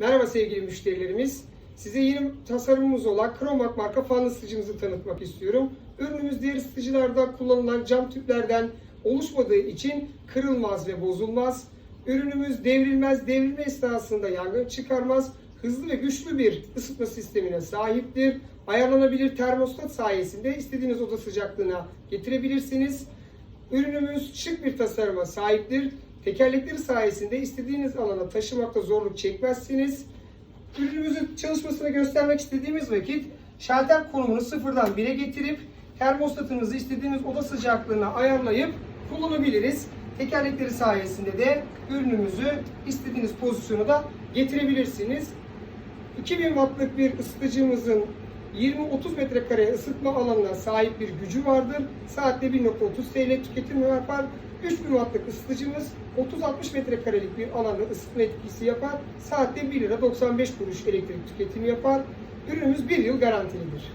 Merhaba sevgili müşterilerimiz. Size yeni tasarımımız olan Kromak marka fan ısıtıcımızı tanıtmak istiyorum. Ürünümüz diğer ısıtıcılarda kullanılan cam tüplerden oluşmadığı için kırılmaz ve bozulmaz. Ürünümüz devrilmez, devrilme esnasında yangın çıkarmaz. Hızlı ve güçlü bir ısıtma sistemine sahiptir. Ayarlanabilir termostat sayesinde istediğiniz oda sıcaklığına getirebilirsiniz. Ürünümüz şık bir tasarıma sahiptir. Tekerlekleri sayesinde istediğiniz alana taşımakta zorluk çekmezsiniz. Ürünümüzün çalışmasını göstermek istediğimiz vakit şalter konumunu sıfırdan 1'e getirip termostatınızı istediğiniz oda sıcaklığına ayarlayıp kullanabiliriz. Tekerlekleri sayesinde de ürünümüzü istediğiniz pozisyona da getirebilirsiniz. 2000 wattlık bir ısıtıcımızın 20-30 metrekare ısıtma alanına sahip bir gücü vardır. Saatte 1.30 TL tüketimi yapar. 3000 wattlık ısıtıcımız 30-60 metrekarelik bir alanı ısıtma etkisi yapar. Saatte 1 lira 95 kuruş elektrik tüketimi yapar. Ürünümüz 1 yıl garantilidir.